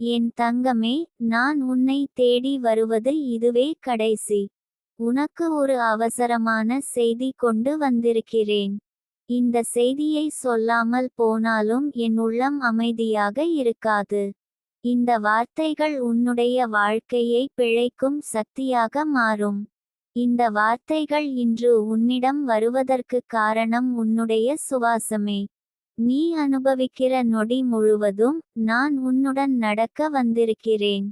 என் தங்கமே நான் உன்னை தேடி வருவது இதுவே கடைசி. உனக்கு ஒரு அவசரமான செய்தி கொண்டு வந்திருக்கிறேன். இந்த செய்தியை சொல்லாமல் போனாலும் என் உள்ளம் அமைதியாக இருக்காது. இந்த வார்த்தைகள் உன்னுடைய வாழ்க்கையை பிழைக்கும் சக்தியாக மாறும். இந்த வார்த்தைகள் இன்று உன்னிடம் வருவதற்கு காரணம் உன்னுடைய சுவாசமே. நீ அனுபவிக்கிற நொடி முழுவதும் நான் உன்னுடன் நடக்க வந்திருக்கிறேன்.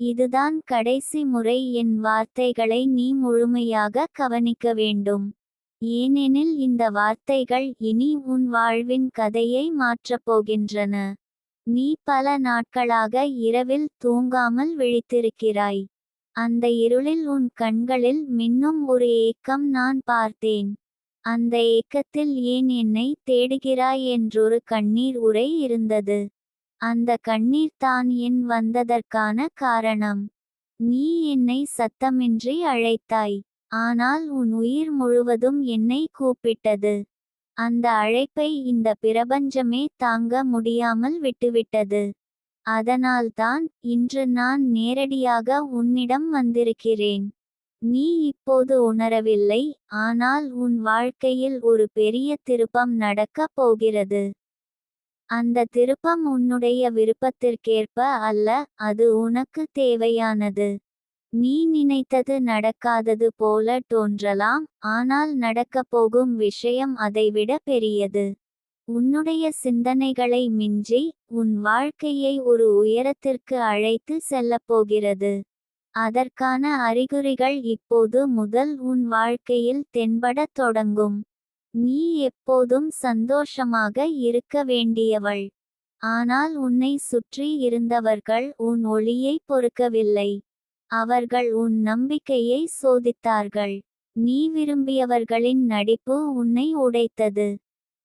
இதுதான் கடைசி முறை என் வார்த்தைகளை நீ முழுமையாக கவனிக்க வேண்டும். ஏனெனில் இந்த வார்த்தைகள் இனி உன் வாழ்வின் கதையை மாற்றப் போகின்றன. நீ பல நாட்களாக இரவில் தூங்காமல் விழித்திருக்கிறாய். அந்த இருளில் உன் கண்களில் மின்னும் ஒரு ஏக்கம் நான் பார்த்தேன். அந்த ஏக்கத்தில் ஏன் என்னை தேடுகிறாய் என்றொரு கண்ணீர் உரை இருந்தது. அந்த கண்ணீர் தான் என் வந்ததற்கான காரணம். நீ என்னை சத்தமின்றி அழைத்தாய். ஆனால் உன் உயிர் முழுவதும் என்னை கூப்பிட்டது. அந்த அழைப்பை இந்த பிரபஞ்சமே தாங்க முடியாமல் விட்டுவிட்டது. அதனால்தான் இன்று நான் நேரடியாக உன்னிடம் வந்திருக்கிறேன். நீ இப்போது உணரவில்லை ஆனால் உன் வாழ்க்கையில் ஒரு பெரிய திருப்பம் நடக்கப் போகிறது. அந்த திருப்பம் உன்னுடைய விருப்பத்திற்கேற்ப அல்ல அது உனக்கு தேவையானது. நீ நினைத்தது நடக்காதது போல தோன்றலாம் ஆனால் நடக்கப் போகும் விஷயம் அதைவிட பெரியது. உன்னுடைய சிந்தனைகளை மிஞ்சி உன் வாழ்க்கையை ஒரு உயரத்திற்கு அழைத்து செல்லப் போகிறது. அதற்கான அறிகுறிகள் இப்போது முதல் உன் வாழ்க்கையில் தென்படத் தொடங்கும். நீ எப்போதும் சந்தோஷமாக இருக்க வேண்டியவள். ஆனால் உன்னை சுற்றி இருந்தவர்கள் உன் ஒளியை பொறுக்கவில்லை. அவர்கள் உன் நம்பிக்கையை சோதித்தார்கள். நீ விரும்பியவர்களின் நடிப்பு உன்னை உடைத்தது.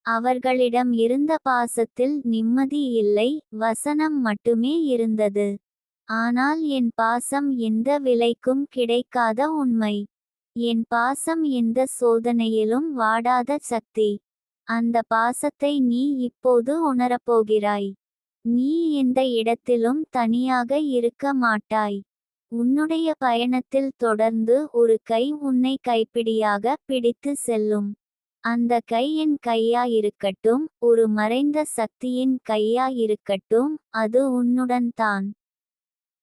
அவர்களிடம் இருந்த பாசத்தில் நிம்மதி இல்லை வசனம் மட்டுமே இருந்தது. ஆனால் என் பாசம் எந்த விலைக்கும் கிடைக்காத உண்மை. என் பாசம் எந்த சோதனையிலும் வாடாத சக்தி. அந்த பாசத்தை நீ இப்போது உணரப்போகிறாய். நீ எந்த இடத்திலும் தனியாக இருக்க மாட்டாய். உன்னுடைய பயணத்தில் தொடர்ந்து ஒரு கை உன்னை கைப்பிடியாக பிடித்து செல்லும். அந்த கை என் கையா இருக்கட்டும் ஒரு மறைந்த சக்தியின் கையா இருக்கட்டும் அது உன்னுடன் தான்.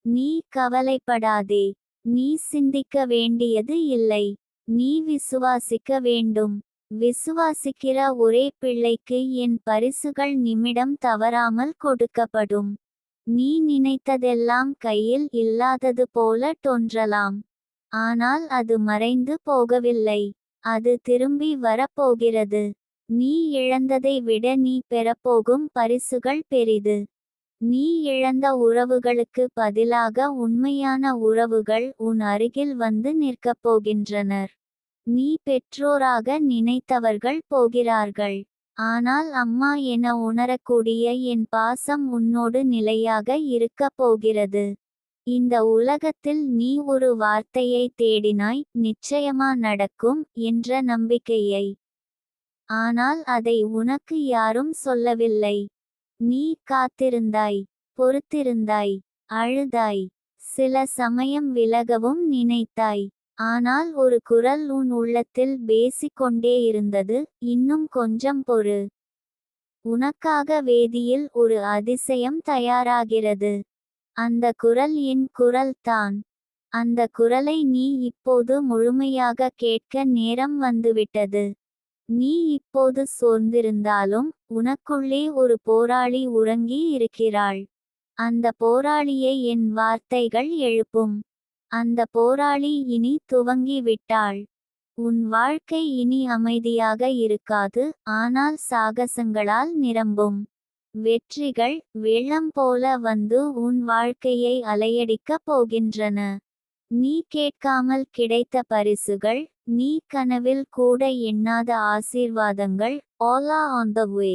நீ கவலைப்படாதே. நீ சிந்திக்க வேண்டியது இல்லை. நீ விசுவாசிக்க வேண்டும். விசுவாசிக்கிற ஒரே பிள்ளைக்கு என் பரிசுகள் நிமிடம் தவறாமல் கொடுக்கப்படும். நீ நினைத்ததெல்லாம் கையில் இல்லாதது போல தோன்றலாம். ஆனால் அது மறைந்து போகவில்லை. அது திரும்பி வரப்போகிறது. நீ இழந்ததை விட நீ பெறப்போகும் பரிசுகள் பெரிது. நீ இழந்த உறவுகளுக்கு பதிலாக உண்மையான உறவுகள் உன் அருகில் வந்து நிற்கப் போகின்றனர். நீ பெற்றோராக நினைத்தவர்கள் போகிறார்கள். ஆனால் அம்மா என உணரக்கூடிய என் பாசம் உன்னோடு நிலையாக இருக்கப் போகிறது. இந்த உலகத்தில் நீ ஒரு வார்த்தையை தேடினாய் நிச்சயமா நடக்கும் என்ற நம்பிக்கையை. ஆனால் அதை உனக்கு யாரும் சொல்லவில்லை. நீ காத்திருந்தாய் பொறுத்திருந்தாய் அழுதாய். சில சமயம் விலகவும் நினைத்தாய். ஆனால் ஒரு குரல் உன் உள்ளத்தில் பேசிக்கொண்டே இருந்தது இன்னும் கொஞ்சம் பொறு. உனக்காக வேதியில் ஒரு அதிசயம் தயாராகிறது. அந்த குரல் என் குரல் தான். அந்த குரலை நீ இப்போது முழுமையாக கேட்க நேரம் வந்துவிட்டது. நீ இப்போது சோர்ந்திருந்தாலும் உனக்குள்ளே ஒரு போராளி உறங்கி இருக்கிறாள். அந்த போராளியை என் வார்த்தைகள் எழுப்பும். அந்த போராளி இனி துவங்கி விட்டாள் உன் வாழ்க்கை இனி அமைதியாக இருக்காது ஆனால் சாகசங்களால் நிரம்பும். வெற்றிகள் வெள்ளம் போல வந்து உன் வாழ்க்கையை அலையடிக்கப் போகின்றன. நீ கேட்காமல் கிடைத்த பரிசுகள் நீ கனவில் கூட எண்ணாத ஆசீர்வாதங்கள் ஆலா ஆன் த வே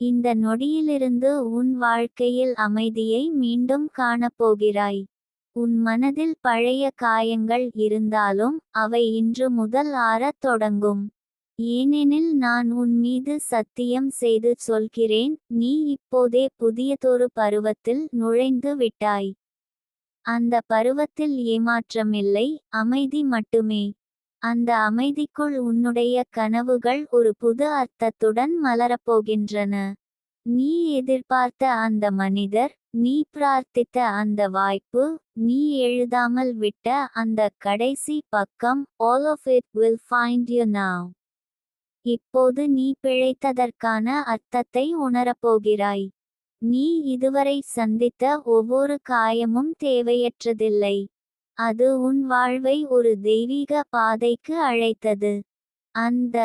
இந்த நொடியிலிருந்து உன் வாழ்க்கையில் அமைதியை மீண்டும் காணப்போகிறாய். உன் மனதில் பழைய காயங்கள் இருந்தாலும் அவை இன்று முதல் ஆறத் தொடங்கும். ஏனெனில் நான் உன் மீது சத்தியம் செய்து சொல்கிறேன் நீ இப்போதே புதியதொரு பருவத்தில் நுழைந்து விட்டாய். அந்த பருவத்தில் ஏமாற்றமில்லை அமைதி மட்டுமே. அந்த அமைதிக்குள் உன்னுடைய கனவுகள் ஒரு புது அர்த்தத்துடன் மலரப்போகின்றன. நீ எதிர்பார்த்த அந்த மனிதர் நீ பிரார்த்தித்த அந்த வாய்ப்பு நீ எழுதாமல் விட்ட அந்த கடைசி பக்கம் all of it will find you now இப்போது நீ பிழைத்ததற்கான அர்த்தத்தை உணரப்போகிறாய். நீ இதுவரை சந்தித்த ஒவ்வொரு காயமும் தேவையற்றதில்லை. அது உன் வாழ்வை ஒரு தெய்வீக பாதைக்கு அழைத்தது. அந்த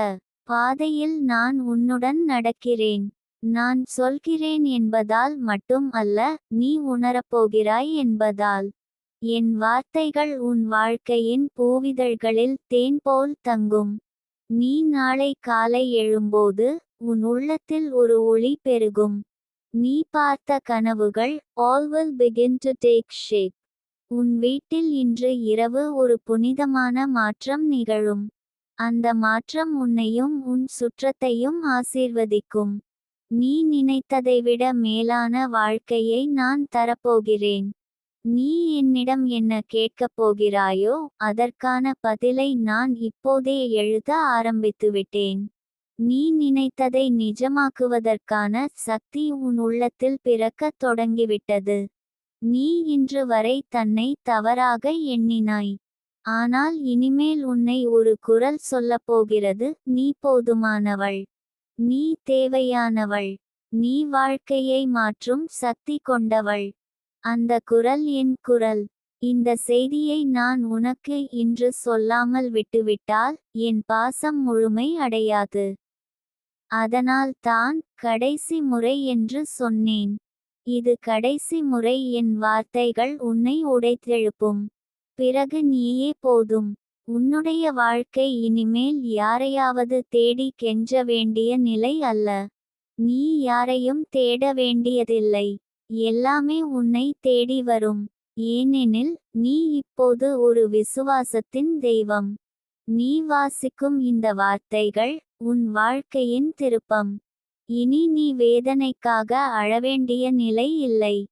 பாதையில் நான் உன்னுடன் நடக்கிறேன். நான் சொல்கிறேன் என்பதால் மட்டும் அல்ல நீ உணரப்போகிறாய் என்பதால். என் வார்த்தைகள் உன் வாழ்க்கையின் பூவிதழ்களில் தேன் போல் தங்கும். நீ நாளை காலை எழும்போது உன் உள்ளத்தில் ஒரு ஒளி பெருகும். நீ பார்த்த கனவுகள் all will begin to take shape உன் வீட்டில் இன்று இரவு ஒரு புனிதமான மாற்றம் நிகழும். அந்த மாற்றம் உன்னையும் உன் சுற்றத்தையும் ஆசீர்வதிக்கும். நீ நினைத்ததை விட மேலான வாழ்க்கையை நான் தரப்போகிறேன். நீ என்னிடம் என்ன கேட்கப் போகிறாயோ அதற்கான பதிலை நான் இப்போதே எழுத ஆரம்பித்துவிட்டேன். நீ நினைத்ததை நிஜமாக்குவதற்கான சக்தி உன் உள்ளத்தில் பிறக்கத் தொடங்கிவிட்டது. நீ இன்று வரை தன்னை தவறாக எண்ணினாய். ஆனால் இனிமேல் உன்னை ஒரு குரல் சொல்லப் போகிறது நீ போதுமானவள். நீ தேவையானவள். நீ வாழ்க்கையை மாற்றும் சக்தி கொண்டவள். அந்த குரல் என் குரல். இந்த செய்தியை நான் உனக்கு இன்று சொல்லாமல் விட்டுவிட்டால் என் பாசம் முழுமை அடையாது. அதனால் தான் கடைசி முறை என்று சொன்னேன். இது கடைசி முறை என் வார்த்தைகள் உன்னை உடைத்தெழுப்பும். பிறகு நீயே போதும். உன்னுடைய வாழ்க்கை இனிமேல் யாரையாவது தேடி கெஞ்ச வேண்டிய நிலை அல்ல. நீ யாரையும் தேட வேண்டியதில்லை. எல்லாமே உன்னை தேடி வரும். ஏனெனில் நீ இப்போது ஒரு விசுவாசத்தின் தெய்வம். நீ வாசிக்கும் இந்த வார்த்தைகள் உன் வாழ்க்கையின் திருப்பம். இனி நீ வேதனைக்காக அழவேண்டிய நிலை இல்லை.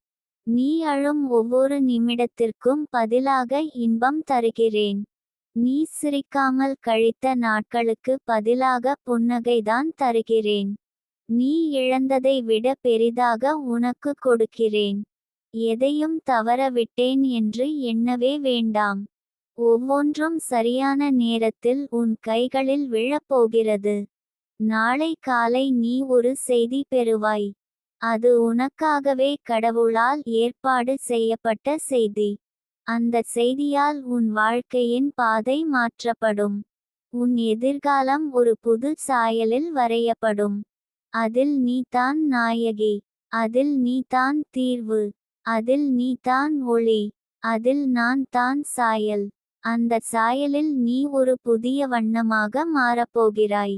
நீ அழும் ஒவ்வொரு நிமிடத்திற்கும் பதிலாக இன்பம் தருகிறேன். நீ சிரிக்காமல் கழித்த நாட்களுக்கு பதிலாக புன்னகைதான் தருகிறேன். நீ இழந்ததை விட பெரிதாக உனக்கு கொடுக்கிறேன். எதையும் தவறவிட்டேன் என்று எண்ணவே வேண்டாம். ஒவ்வொன்றும் சரியான நேரத்தில் உன் கைகளில் விழப்போகிறது. நாளை காலை நீ ஒரு செய்தி பெறுவாய். அது உனக்காகவே கடவுளால் ஏற்பாடு செய்யப்பட்ட செய்தி. அந்த செய்தியால் உன் வாழ்க்கையின் பாதை மாற்றப்படும். உன் எதிர்காலம் ஒரு புது சாயலில் வரையப்படும். அதில் நீ தான் நாயகி. அதில் நீ தான் தீர்வு. அதில் நீ தான் ஒளி. அதில் நான் தான் சாயல். அந்த சாயலில் நீ ஒரு புதிய வண்ணமாக மாறப்போகிறாய்.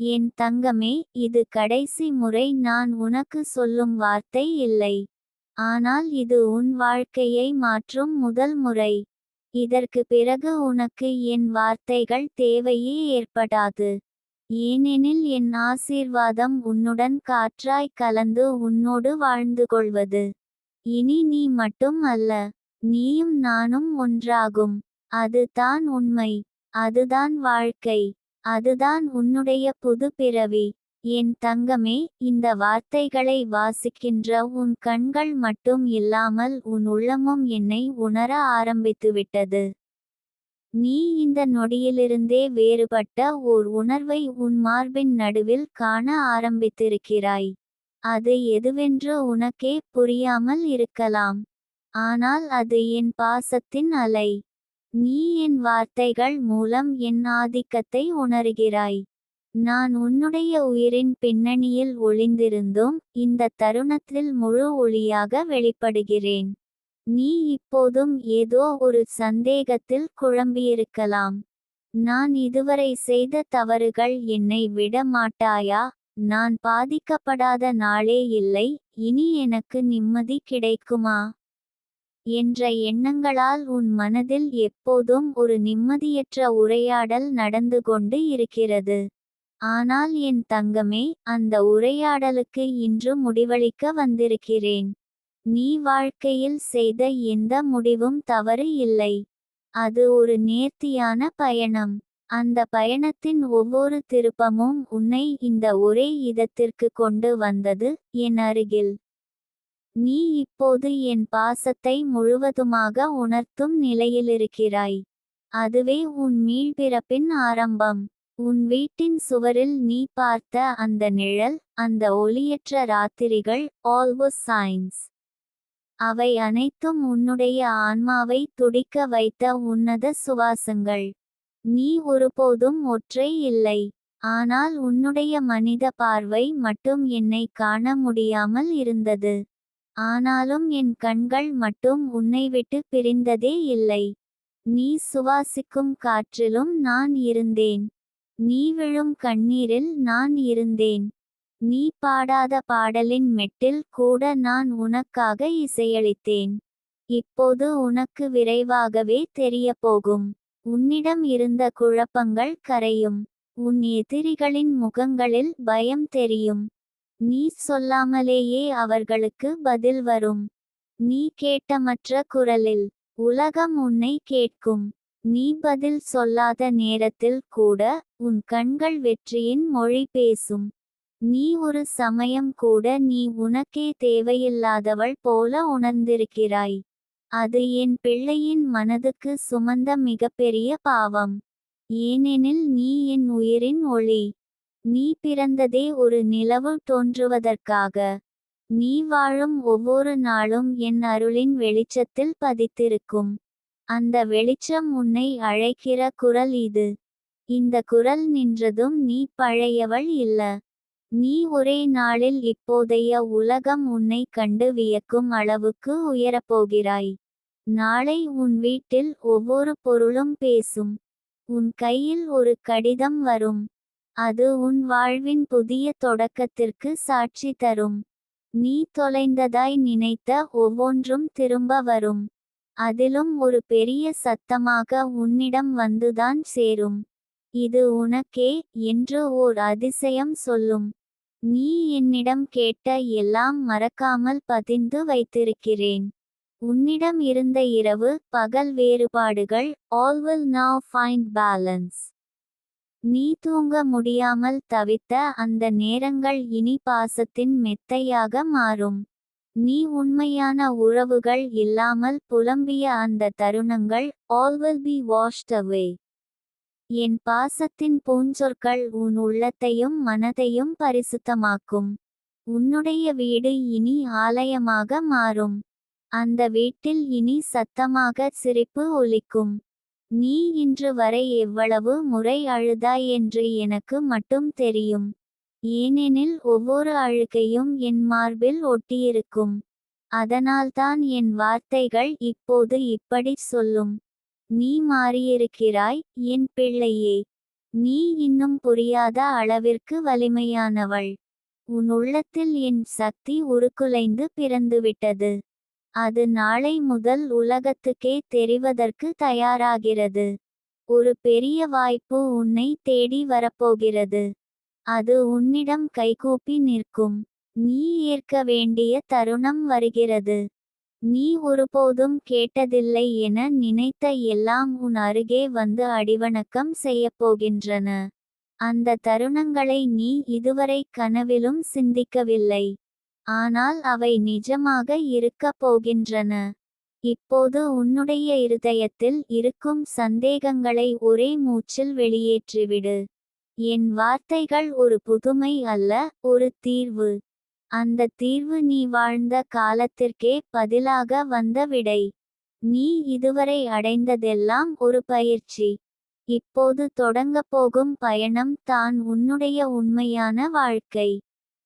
என் தங்கமே இது கடைசி முறை நான் உனக்கு சொல்லும் வார்த்தை இல்லை. ஆனால் இது உன் வாழ்க்கையை மாற்றும் முதல் முறை. இதற்கு பிறகு உனக்கு என் வார்த்தைகள் தேவையே ஏற்படாது. ஏனெனில் என் ஆசீர்வாதம் உன்னுடன் காற்றாய் கலந்து உன்னோடு வாழ்ந்து கொள்வது. இனி நீ மட்டும் அல்ல நீயும் நானும் ஒன்றாகும். அது தான் உண்மை அதுதான் வாழ்க்கை. அதுதான் உன்னுடைய புது பிறவி. என் தங்கமே இந்த வார்த்தைகளை வாசிக்கின்ற உன் கண்கள் மட்டும் இல்லாமல் உன் உள்ளமும் என்னை உணர ஆரம்பித்துவிட்டது. நீ இந்த நொடியிலிருந்தே வேறுபட்ட ஓர் உணர்வை உன் மார்பின் நடுவில் காண ஆரம்பித்திருக்கிறாய். அது எதுவென்று உனக்கே புரியாமல் இருக்கலாம். ஆனால் அது என் பாசத்தின் அலை. நீ என் வார்த்தைகள் மூலம் என் ஆதிக்கத்தை உணர்கிறாய். நான் உன்னுடைய உயிரின் பின்னணியில் ஒளிந்திருந்தும் இந்த தருணத்தில் முழு ஒளியாக வெளிப்படுகிறேன். நீ இப்போதும் ஏதோ ஒரு சந்தேகத்தில் குழம்பியிருக்கலாம். நான் இதுவரை செய்த தவறுகள் என்னை விட மாட்டாயா? நான் பாதிக்கப்படாத நாளே இல்லை இனி எனக்கு நிம்மதி கிடைக்குமா? என்ற எண்ணங்களால் உன் மனதில் எப்போதும் ஒரு நிம்மதியற்ற உரையாடல் நடந்து கொண்டு இருக்கிறது. ஆனால் என் தங்கமே அந்த உரையாடலுக்கு இன்று முடிவளிக்க வந்திருக்கிறேன். நீ வாழ்க்கையில் செய்த எந்த முடிவும் தவறு இல்லை. அது ஒரு நேர்த்தியான பயணம். அந்த பயணத்தின் ஒவ்வொரு திருப்பமும் உன்னை இந்த ஒரே இதத்திற்கு கொண்டு வந்தது என் அருகில். நீ இப்போது என் பாசத்தை முழுவதுமாக உணர்த்தும் நிலையிலிருக்கிறாய். அதுவே உன் மீள்பிறப்பின் ஆரம்பம். உன் வீட்டின் சுவரில் நீ பார்த்த அந்த நிழல் அந்த ஒளியற்ற ராத்திரிகள் ஆல்வஸ் சைன்ஸ் அவை அனைத்தும் உன்னுடைய ஆன்மாவை துடிக்க வைத்த உன்னத சுவாசங்கள். நீ ஒருபோதும் ஒற்றை இல்லை. ஆனால் உன்னுடைய மனித பார்வை மட்டும் என்னை காண முடியாமல் இருந்தது. ஆனாலும் என் கண்கள் மட்டும் உன்னை விட்டு பிரிந்ததே இல்லை. நீ சுவாசிக்கும் காற்றிலும் நான் இருந்தேன். நீ விழும் கண்ணீரில் நான் இருந்தேன். நீ பாடாத பாடலின் மெட்டில் கூட நான் உனக்காக இசையளித்தேன். இப்போது உனக்கு விரைவாகவே தெரியப்போகும். உன்னிடம் இருந்த குழப்பங்கள் கரையும். உன் எதிரிகளின் முகங்களில் பயம் தெரியும். நீ சொல்லாமலேயே அவர்களுக்கு பதில் வரும். நீ கேட்ட மற்ற குரலில் உலகம் உன்னை கேட்கும். நீ பதில் சொல்லாத நேரத்தில் கூட உன் கண்கள் வெற்றியின் மொழி பேசும். நீ ஒரு சமயம் கூட நீ உனக்கே தேவையில்லாதவள் போல உணர்ந்திருக்கிறாய். அது என் பிள்ளையின் மனதுக்கு சுமந்த மிகப்பெரிய பாவம். ஏனெனில் நீ என் உயிரின் ஒளி. நீ பிறந்ததே ஒரு நிலவு தோன்றுவதற்காக. நீ வாழும் ஒவ்வொரு நாளும் என் அருளின் வெளிச்சத்தில் பதித்திருக்கும். அந்த வெளிச்சம் உன்னை அழைக்கிற குரல் இது. இந்த குரல் நின்றதும் நீ பழையவள் இல்ல. நீ ஒரே நாளில் இப்போதைய உலகம் உன்னை கண்டு வியக்கும் அளவுக்கு உயரப்போகிறாய். நாளை உன் வீட்டில் ஒவ்வொரு பொருளும் பேசும். உன் கையில் ஒரு கடிதம் வரும். அது உன் வாழ்வின் புதிய தொடக்கத்திற்கு சாட்சி தரும். நீ தொலைந்ததாய் நினைத்த ஒவ்வொன்றும் திரும்ப வரும். அதிலும் ஒரு பெரிய சத்தமாக உன்னிடம் வந்துதான் சேரும். இது உனக்கே என்று ஓர் அதிசயம் சொல்லும். நீ என்னிடம் கேட்ட எல்லாம் மறக்காமல் பதிந்து வைத்திருக்கிறேன். உன்னிடம் இருந்த இரவு பகல் வேறுபாடுகள் all will now find balance நீ தூங்க முடியாமல் தவித்த அந்த நேரங்கள் இனி பாசத்தின் மெத்தையாக மாறும். நீ உண்மையான உறவுகள் இல்லாமல் புலம்பிய அந்த தருணங்கள் all will be washed away என் பாசத்தின் பூஞ்சொற்கள் உன் உள்ளத்தையும் மனதையும் பரிசுத்தமாக்கும். உன்னுடைய வீடு இனி ஆலயமாக மாறும். அந்த வீட்டில் இனி சத்தமாக சிரிப்பு ஒலிக்கும். நீ இன்று வரை எவ்வளவு முறை அழுதாய் என்று எனக்கு மட்டும் தெரியும். ஏனெனில் ஒவ்வொரு அழுகையும் என் மார்பில் ஒட்டியிருக்கும். அதனால்தான் என் வார்த்தைகள் இப்போது இப்படி சொல்லும். நீ மாறியிருக்கிறாய் என் பிள்ளையே. நீ இன்னும் புரியாத அளவிற்கு வலிமையானவள். உன் உள்ளத்தில் என் சக்தி உருக்குலைந்து பிறந்துவிட்டது. அது நாளை முதல் உலகத்துக்கே தெரிவதற்கு தயாராகிறது. ஒரு பெரிய வாய்ப்பு உன்னை தேடி வரப்போகிறது. அது உன்னிடம் கைகூப்பி நிற்கும். நீ ஏற்க வேண்டிய தருணம் வருகிறது. நீ ஒருபோதும் கேட்டதில்லை என நினைத்த எல்லாம் உன் அருகே வந்து அடிவணக்கம் செய்யப்போகின்றன அந்த தருணங்களை நீ இதுவரை கனவிலும் சிந்திக்கவில்லை. ஆனால் அவை நிஜமாக இருக்கப் போகின்றன. இப்போது உன்னுடைய இருதயத்தில் இருக்கும் சந்தேகங்களை ஒரே மூச்சில் வெளியேற்றிவிடு. என் வார்த்தைகள் ஒரு புதுமை அல்ல ஒரு தீர்வு. அந்த தீர்வு நீ வாழ்ந்த காலத்திற்கே பதிலாக வந்த விடை. நீ இதுவரை அடைந்ததெல்லாம் ஒரு பயிற்சி. இப்போது தொடங்கப் போகும் பயணம் தான் உன்னுடைய உண்மையான வாழ்க்கை.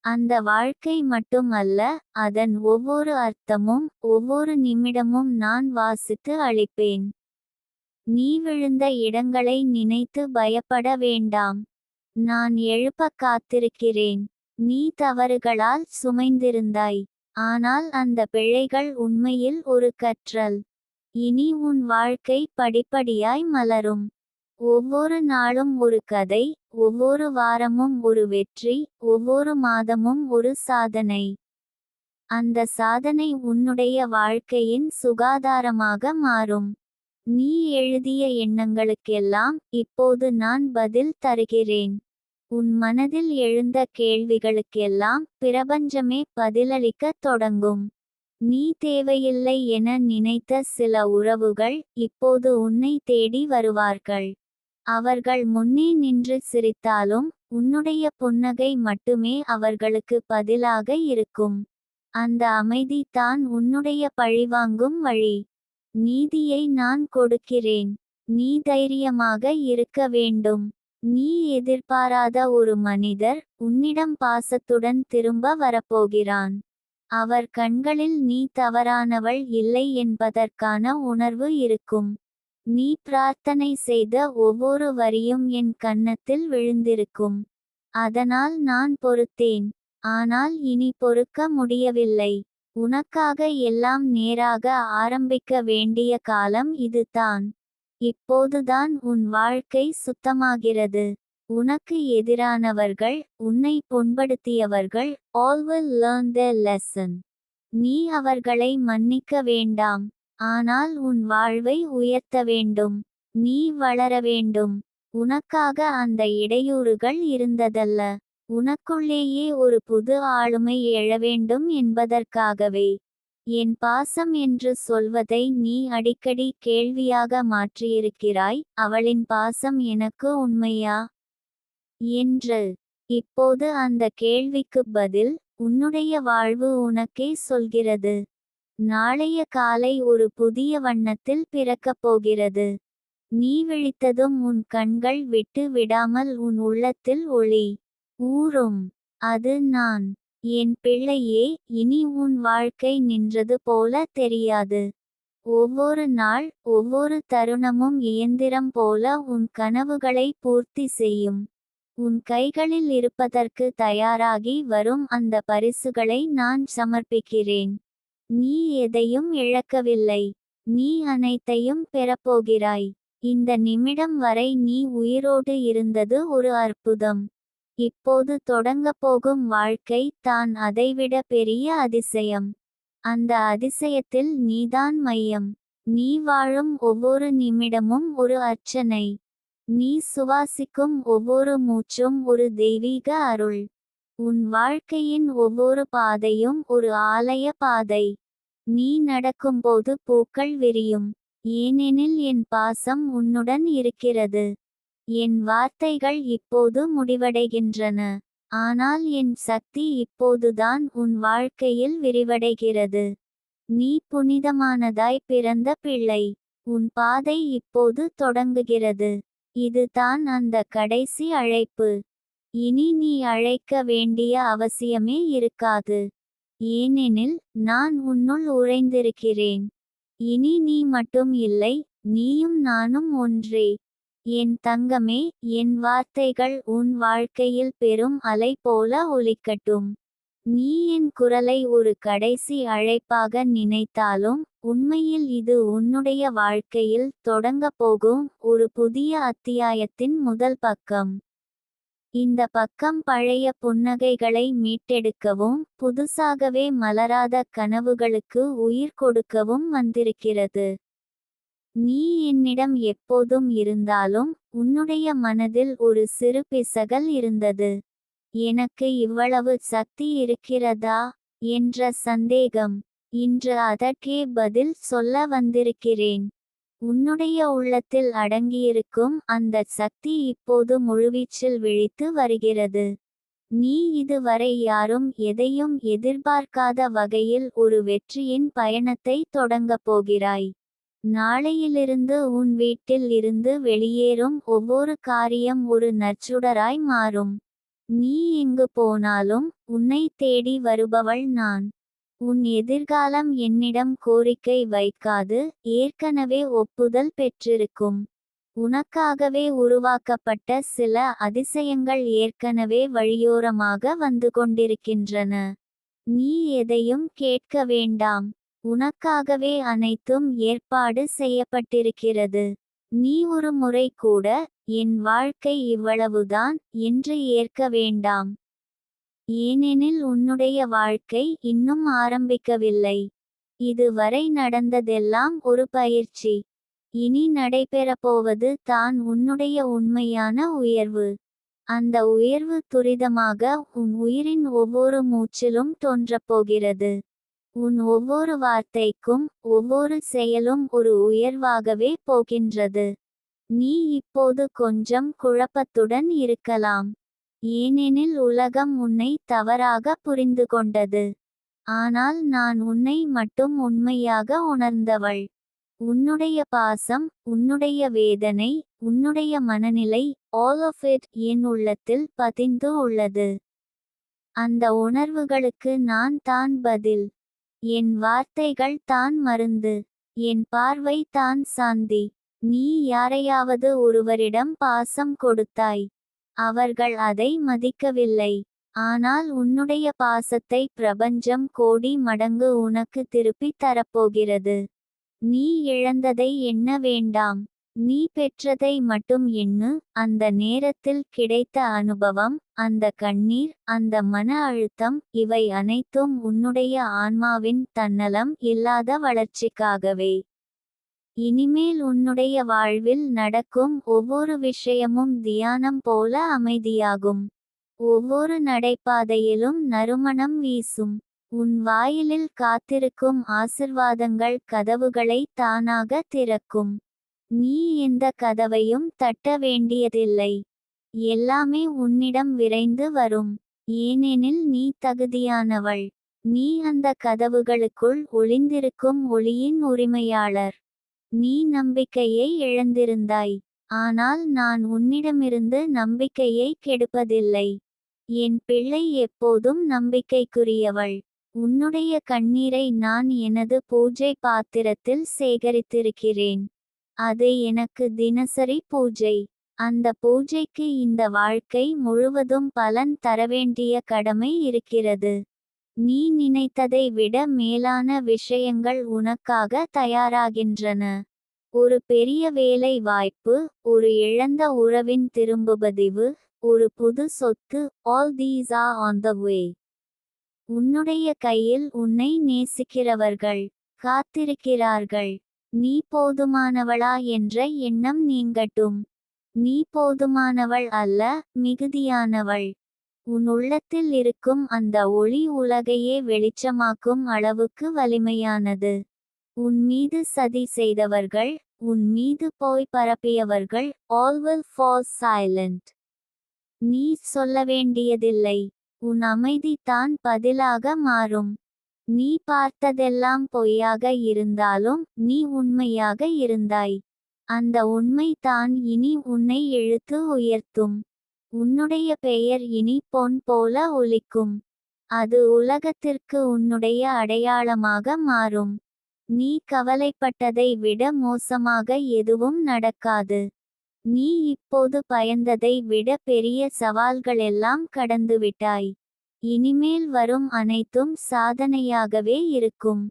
அந்த வாழ்க்கை மட்டுமல்ல அதன் ஒவ்வொரு அர்த்தமும் ஒவ்வொரு நிமிடமும் நான் வாசித்து அளிப்பேன். நீ விழுந்த இடங்களை நினைத்து பயப்பட வேண்டாம். நான் எழுப்ப காத்திருக்கிறேன். நீ தவறுகளால் சுமைந்திருந்தாய். ஆனால் அந்த பிழைகள் உண்மையில் ஒரு கற்றல். இனி உன் வாழ்க்கை படிப்படியாய் மலரும். ஒவ்வொரு நாளும் ஒரு கதை ஒவ்வொரு வாரமும் ஒரு வெற்றி ஒவ்வொரு மாதமும் ஒரு சாதனை. அந்த சாதனை உன்னுடைய வாழ்க்கையின் சுகாதாரமாக மாறும். நீ எழுதிய எண்ணங்களுக்கெல்லாம் இப்போது நான் பதில் தருகிறேன். உன் மனதில் எழுந்த கேள்விகளுக்கெல்லாம் பிரபஞ்சமே பதிலளிக்கத் தொடங்கும். நீ தேவையில்லை என நினைத்த சில உறவுகள் இப்போது உன்னை தேடி வருவார்கள். அவர்கள் முன்னே நின்று சிரித்தாலும் உன்னுடைய புன்னகை மட்டுமே அவர்களுக்கு பதிலாக இருக்கும். அந்த அமைதி தான் உன்னுடைய பழிவாங்கும் வழி. நீதியை நான் கொடுக்கிறேன். நீ தைரியமாக இருக்க வேண்டும். நீ எதிர்பாராத ஒரு மனிதர் உன்னிடம் பாசத்துடன் திரும்ப வரப்போகிறான். அவர் கண்களில் நீ தவறானவள் இல்லை என்பதற்கான உணர்வு இருக்கும். நீ பிரார்த்தனை செய்த ஒவ்வொரு வரியும் என் கன்னத்தில் விழுந்திருக்கும். அதனால் நான் பொறுத்தேன். ஆனால் இனி பொறுக்க முடியவில்லை. உனக்காக எல்லாம் நேராக ஆரம்பிக்க வேண்டிய காலம் இதுதான். இப்போதுதான் உன் வாழ்க்கை சுத்தமாகிறது. உனக்கு எதிரானவர்கள் உன்னை புண்படுத்தியவர்கள் all will learn the lesson நீ அவர்களை மன்னிக்க வேண்டாம். ஆனால் உன் வாழ்வை உயர்த்த வேண்டும். நீ வளர வேண்டும். உனக்காக அந்த இடையூறுகள் இருந்ததல்ல. உனக்குள்ளேயே ஒரு புது ஆளுமை எழ வேண்டும் என்பதற்காகவே. என் பாசம் என்று சொல்வதை நீ அடிக்கடி கேள்வியாக மாற்றியிருக்கிறாய். அவளின் பாசம் எனக்கு உண்மையா? என்று. இப்போது அந்த கேள்விக்கு பதில் உன்னுடைய வாழ்வு உனக்கே சொல்கிறது. நாளைய காலை ஒரு புதிய வண்ணத்தில் பிறக்கப் போகிறது. நீ விழித்ததும் உன் கண்கள் விட்டு விடாமல் உன் உள்ளத்தில் ஒளி. ஊறும். அது நான். என் பிள்ளையே இனி உன் வாழ்க்கை நின்றது போல தெரியாது. ஒவ்வொரு நாள் ஒவ்வொரு தருணமும் இயந்திரம் போல உன் கனவுகளை பூர்த்தி செய்யும். உன் கைகளில் இருப்பதற்கு தயாராகி வரும் அந்த பரிசுகளை நான் சமர்ப்பிக்கிறேன். நீ எதையும் இழக்கவில்லை. நீ அனைத்தையும் பெறப்போகிறாய். இந்த நிமிடம் வரை நீ உயிரோடு இருந்தது ஒரு அற்புதம். இப்போது தொடங்கப் போகும் வாழ்க்கை தான் அதைவிட பெரிய அதிசயம். அந்த அதிசயத்தில் நீதான் மையம். நீ வாழும் ஒவ்வொரு நிமிடமும் ஒரு அர்ச்சனை. நீ சுவாசிக்கும் ஒவ்வொரு மூச்சும் ஒரு தெய்வீக அருள். உன் வாழ்க்கையின் ஒவ்வொரு பாதையும் ஒரு ஆலய பாதை. நீ நடக்கும்போது பூக்கள் விரியும். ஏனெனில் என் பாசம் உன்னுடன் இருக்கிறது. என் வார்த்தைகள் இப்போது முடிவடைகின்றன. ஆனால் என் சக்தி இப்போதுதான் உன் வாழ்க்கையில் விரிவடைகிறது. நீ புனிதமானதாய் பிறந்த பிள்ளை. உன் பாதை இப்போது தொடங்குகிறது. இதுதான் அந்த கடைசி அழைப்பு. இனி நீ அழைக்க வேண்டிய அவசியமே இருக்காது. ஏனெனில் நான் உன்னுள் உறைந்திருக்கிறேன். இனி நீ மட்டும் இல்லை நீயும் நானும் ஒன்றே. என் தங்கமே என் வார்த்தைகள் உன் வாழ்க்கையில் பெரும் அலை போல ஒலிக்கட்டும். நீ என் குரலை ஒரு கடைசி அழைப்பாக நினைத்தாலும் உண்மையில் இது உன்னுடைய வாழ்க்கையில் தொடங்கப் போகும் ஒரு புதிய அத்தியாயத்தின் முதல் பக்கம். இந்த பக்கம் பழைய புன்னகைகளை மீட்டெடுக்கவும் புதுசாகவே மலராத கனவுகளுக்கு உயிர் கொடுக்கவும் வந்திருக்கிறது. நீ என்னிடம் எப்போதும் இருந்தாலும் உன்னுடைய மனதில் ஒரு சிறு பிசகல் இருந்தது. எனக்கு இவ்வளவு சக்தி இருக்கிறதா? என்ற சந்தேகம். இன்று அதற்கே பதில் சொல்ல வந்திருக்கிறேன். உன்னுடைய உள்ளத்தில் அடங்கியிருக்கும் அந்த சக்தி இப்போது முழுவீச்சில் விழித்து வருகிறது. நீ இதுவரை யாரும் எதையும் எதிர்பார்க்காத வகையில் ஒரு வெற்றியின் பயணத்தை தொடங்கப் போகிறாய். நாளையிலிருந்து உன் வீட்டில் இருந்து வெளியேறும் ஒவ்வொரு காரியம் ஒரு நற்சுடராய் மாறும். நீ எங்கு போனாலும் உன்னை தேடி வருபவள் நான். உன் எதிர்காலம் என்னிடம் கோரிக்கை வைக்காது ஏற்கனவே ஒப்புதல் பெற்றிருக்கும். உனக்காகவே உருவாக்கப்பட்ட சில அதிசயங்கள் ஏற்கனவே வழியோரமாக வந்து கொண்டிருக்கின்றன. நீ எதையும் கேட்க வேண்டாம். உனக்காகவே அனைத்தும் ஏற்பாடு செய்யப்பட்டிருக்கிறது. நீ ஒரு முறை கூட என் வாழ்க்கை இவ்வளவுதான் என்று ஏற்க வேண்டாம். ஏனெனில் உன்னுடைய வாழ்க்கை இன்னும் ஆரம்பிக்கவில்லை. இதுவரை நடந்ததெல்லாம் ஒரு பயிற்சி. இனி நடைபெறப்போவது தான் உன்னுடைய உண்மையான உயர்வு. அந்த உயர்வு துரிதமாக உன் உயிரின் ஒவ்வொரு மூச்சிலும் தோன்றப்போகிறது. உன் ஒவ்வொரு வார்த்தைக்கும் ஒவ்வொரு செயலும் ஒரு உயர்வாகவே போகின்றது. நீ இப்போது கொஞ்சம் குழப்பத்துடன் இருக்கலாம். ஏனெனில் உலகம் உன்னை தவறாக புரிந்து கொண்டது ஆனால் நான் உன்னை மட்டும் உண்மையாக உணர்ந்தவள். உன்னுடைய பாசம் உன்னுடைய வேதனை உன்னுடைய மனநிலை ஆல் ஆஃப் இட் என் உள்ளத்தில் பதிந்து உள்ளது. அந்த உணர்வுகளுக்கு நான் தான் பதில். என் வார்த்தைகள் தான் மருந்து. என் பார்வை தான் சாந்தி. நீ யாரையாவது ஒருவரிடம் பாசம் கொடுத்தாய். அவர்கள் அதை மதிக்கவில்லை. ஆனால் உன்னுடைய பாசத்தை பிரபஞ்சம் கோடி மடங்கு உனக்கு திருப்பி தரப்போகிறது. நீ இழந்ததை எண்ண வேண்டாம். நீ பெற்றதை மட்டும் எண்ணு. அந்த நேரத்தில் கிடைத்த அனுபவம் அந்த கண்ணீர் அந்த மன அழுத்தம் இவை அனைத்தும் உன்னுடைய ஆன்மாவின் தன்னலம் இல்லாத வளர்ச்சிக்காகவே. இனிமேல் உன்னுடைய வாழ்வில் நடக்கும் ஒவ்வொரு விஷயமும் தியானம் போல அமைதியாகும். ஒவ்வொரு நடைபாதையிலும் நறுமணம் வீசும். உன் வாயிலில் காத்திருக்கும் ஆசிர்வாதங்கள் கதவுகளை தானாக திறக்கும். நீ எந்த கதவையும் தட்ட வேண்டியதில்லை. எல்லாமே உன்னிடம் விரைந்து வரும். ஏனெனில் நீ தகுதியானவள். நீ அந்த கதவுகளுக்குள் ஒளிந்திருக்கும் ஒளியின் உரிமையாளர். நீ நம்பிக்கையை இழந்திருந்தாய். ஆனால் நான் உன்னிடமிருந்து நம்பிக்கையை கெடுப்பதில்லை. என் பிள்ளை எப்போதும் நம்பிக்கைக்குரியவள். உன்னுடைய கண்ணீரை நான் எனது பூஜை பாத்திரத்தில் சேகரித்திருக்கிறேன். அது எனக்கு தினசரி பூஜை. அந்த பூஜைக்கு இந்த வாழ்க்கை முழுவதும் பலன் தரவேண்டிய கடமை இருக்கிறது. நீ நினைத்ததை விட மேலான விஷயங்கள் உனக்காக தயாராகின்றன. ஒரு பெரிய வேலை வாய்ப்பு ஒரு இழந்த உறவின் திரும்புபதிவு ஒரு புது சொத்து all these are on the way உன்னுடைய கையில் உன்னை நேசிக்கிறவர்கள் காத்திருக்கிறார்கள். நீ போதுமானவளா என்ற எண்ணம் நீங்கட்டும். நீ போதுமானவள் அல்ல மிகுதியானவள். உன் உள்ளத்தில் இருக்கும் அந்த ஒளி உலகையே வெளிச்சமாக்கும் அளவுக்கு வலிமையானது. உன் மீது சதி செய்தவர்கள் உன் மீது போய் பரப்பியவர்கள் ஆல் வில் ஃபால் சைலண்ட் நீ சொல்ல வேண்டியதில்லை. உன் அமைதி தான் பதிலாக மாறும். நீ பார்த்ததெல்லாம் பொய்யாக இருந்தாலும் நீ உண்மையாக இருந்தாய். அந்த உண்மை தான் இனி உன்னை இழுத்து உயர்த்தும். உன்னுடைய பெயர் இனி பொன் போல ஒலிக்கும். அது உலகத்திற்கு உன்னுடைய அடையாளமாக மாறும். நீ கவலைப்பட்டதை விட மோசமாக எதுவும் நடக்காது. நீ இப்போது பயந்ததை விட பெரிய சவால்களெல்லாம் கடந்துவிட்டாய். இனிமேல் வரும் அனைத்தும் சாதனையாகவே இருக்கும்.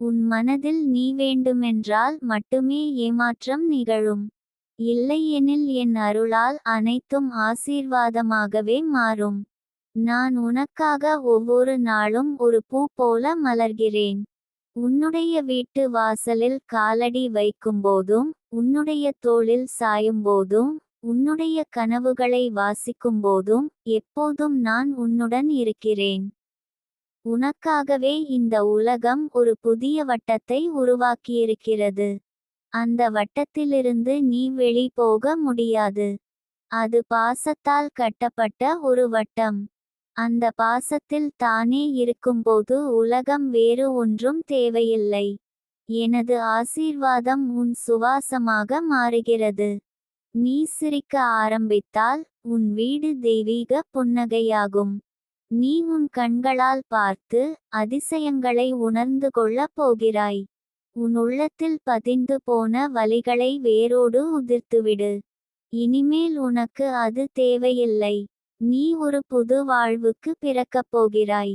உன் மனதில் நீ வேண்டுமென்றால் மட்டுமே ஏமாற்றம் நிகழும். இல்லையெனில் என் அருளால் அனைத்தும் ஆசீர்வாதமாகவே மாறும். நான் உனக்காக ஒவ்வொரு நாளும் ஒரு பூ போல மலர்கிறேன். உன்னுடைய வீட்டு வாசலில் காலடி வைக்கும்போதும் உன்னுடைய தோளில் சாயும்போதும் உன்னுடைய கனவுகளை வாசிக்கும்போதும் எப்போதும் நான் உன்னுடன் இருக்கிறேன். உனக்காகவே இந்த உலகம் ஒரு புதிய வட்டத்தை உருவாக்கியிருக்கிறது. அந்த வட்டத்திலிருந்து நீ வெளி போக முடியாது. அது பாசத்தால் கட்டப்பட்ட ஒரு வட்டம். அந்த பாசத்தில் தானே இருக்கும்போது உலகம் வேறு ஒன்றும் தேவையில்லை. எனது ஆசீர்வாதம் உன் சுவாசமாக மாறுகிறது. நீ சிரிக்க ஆரம்பித்தால் உன் வீடு தெய்வீக புன்னகையாகும். நீ உன் கண்களால் பார்த்து அதிசயங்களை உணர்ந்து கொள்ளப் போகிறாய். உன் உள்ளத்தில் பதிந்து போன வலிகளை வேரோடு உதிர்த்துவிடு. இனிமேல் உனக்கு அது தேவையில்லை. நீ ஒரு புது வாழ்வுக்கு பிறக்கப் போகிறாய்.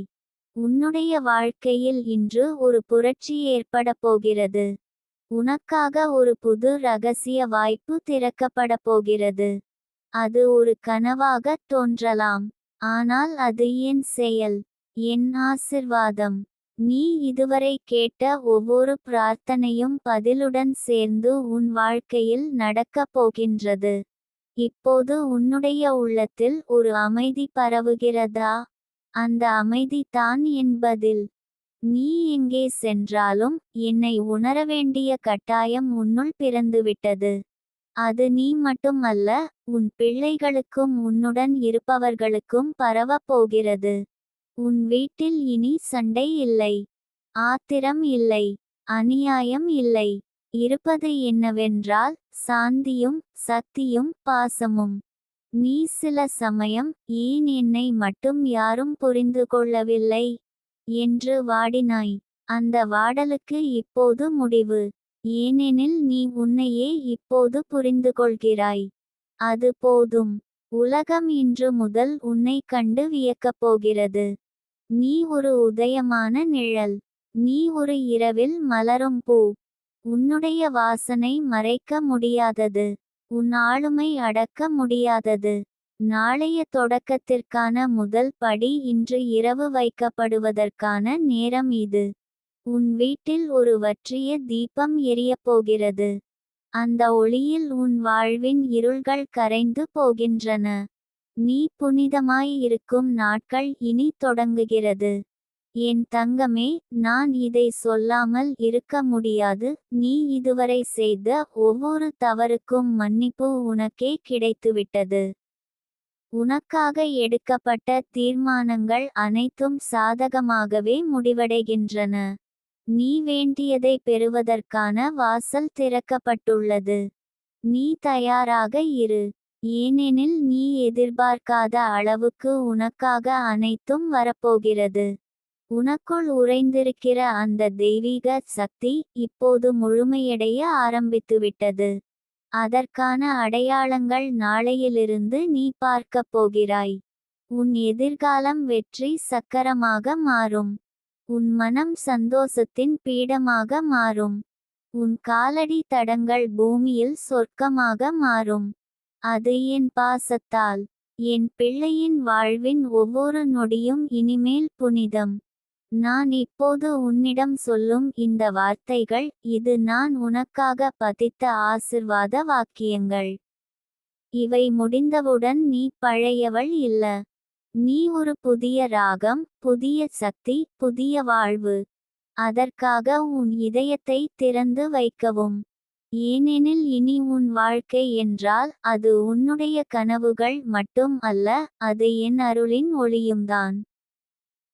உன்னுடைய வாழ்க்கையில் இன்று ஒரு புரட்சி ஏற்படப் போகிறது. உனக்காக ஒரு புது ரகசிய வாய்ப்பு திறக்கப்படப் போகிறது. அது ஒரு கனவாகத் தோன்றலாம். ஆனால் அது என் செயல்? என் ஆசிர்வாதம். நீ இதுவரை கேட்ட ஒவ்வொரு பிரார்த்தனையும் பதிலுடன் சேர்ந்து உன் வாழ்க்கையில் நடக்கப் போகின்றது. இப்போது உன்னுடைய உள்ளத்தில் ஒரு அமைதி பரவுகிறதா? அந்த அமைதி தான் என் பதில். நீ எங்கே சென்றாலும் என்னை உணர வேண்டிய கட்டாயம் உன்னுள் பிறந்துவிட்டது. அது நீ மட்டும் அல்ல உன் பிள்ளைகளுக்கும் உன்னுடன் இருப்பவர்களுக்கும் பரவப் போகிறது. உன் வீட்டில் இனி சண்டை இல்லை. ஆத்திரம் இல்லை. அநியாயம் இல்லை. இருப்பது என்னவென்றால் சாந்தியும் சக்தியும் பாசமும். நீ சில சமயம் ஏன் என்னை மட்டும் யாரும் புரிந்து கொள்ளவில்லை? என்று வாடினாய். அந்த வாடலுக்கு இப்போது முடிவு. ஏனெனில் நீ உன்னையே இப்போது புரிந்து கொள்கிறாய். அது போதும். உலகம் இன்று முதல் உன்னை கண்டு வியக்கப் போகிறது. நீ ஒரு உதயமான நிழல். நீ ஒரு இரவில் மலரும் பூ. உன்னுடைய வாசனை மறைக்க முடியாதது. உன் ஆளுமை அடக்க முடியாதது. நாளைய தொடக்கத்திற்கான முதல் படி இன்று இரவு வைக்கப்படுவதற்கான நேரம் இது. உன் வீட்டில் ஒரு வற்றிய தீபம் எரியப் போகிறது. அந்த ஒளியில் உன் வாழ்வின் இருள்கள் கரைந்து போகின்றன. நீ புனிதமாய் இருக்கும் நாட்கள் இனி தொடங்குகிறது. என் தங்கமே நான் இதை சொல்லாமல் இருக்க முடியாது. நீ இதுவரை செய்த ஒவ்வொரு தவறுக்கும் மன்னிப்பு உனக்கே கிடைத்துவிட்டது. உனக்காக எடுக்கப்பட்ட தீர்மானங்கள் அனைத்தும் சாதகமாகவே முடிவடைகின்றன. நீ வேண்டியதை பெறுவதற்கான வாசல் திறக்கப்பட்டுள்ளது. நீ தயாராக இரு. ஏனெனில் நீ எதிர்பார்க்காத அளவுக்கு உனக்காக அனைத்தும் வரப்போகிறது. உனக்குள் உறைந்திருக்கிற அந்த தெய்வீக சக்தி இப்போது முழுமையடைய ஆரம்பித்துவிட்டது. அதற்கான அடையாளங்கள் நாளையிலிருந்து நீ பார்க்கப் போகிறாய். உன் எதிர்காலம் வெற்றி சக்கரமாக மாறும். உன் மனம் சந்தோஷத்தின் பீடமாக மாறும். உன் காலடி தடங்கள் பூமியில் சொர்க்கமாக மாறும். அது என் பாசத்தால் என் பிள்ளையின் வாழ்வின் ஒவ்வொரு நொடியும் இனிமேல் புனிதம். நான் இப்போது உன்னிடம் சொல்லும் இந்த வார்த்தைகள் இது நான் உனக்காக பதித்த ஆசிர்வாத வாக்கியங்கள். இவை முடிந்தவுடன் நீ பழையவள் இல்ல. நீ ஒரு புதிய ராகம் புதிய சக்தி புதிய வாழ்வு. அதற்காக உன் இதயத்தை திறந்து வைக்கவும். ஏனெனில் இனி உன் வாழ்க்கை என்றால் அது உன்னுடைய கனவுகள் மட்டும் அல்ல அது என் அருளின் ஒளியும்தான்.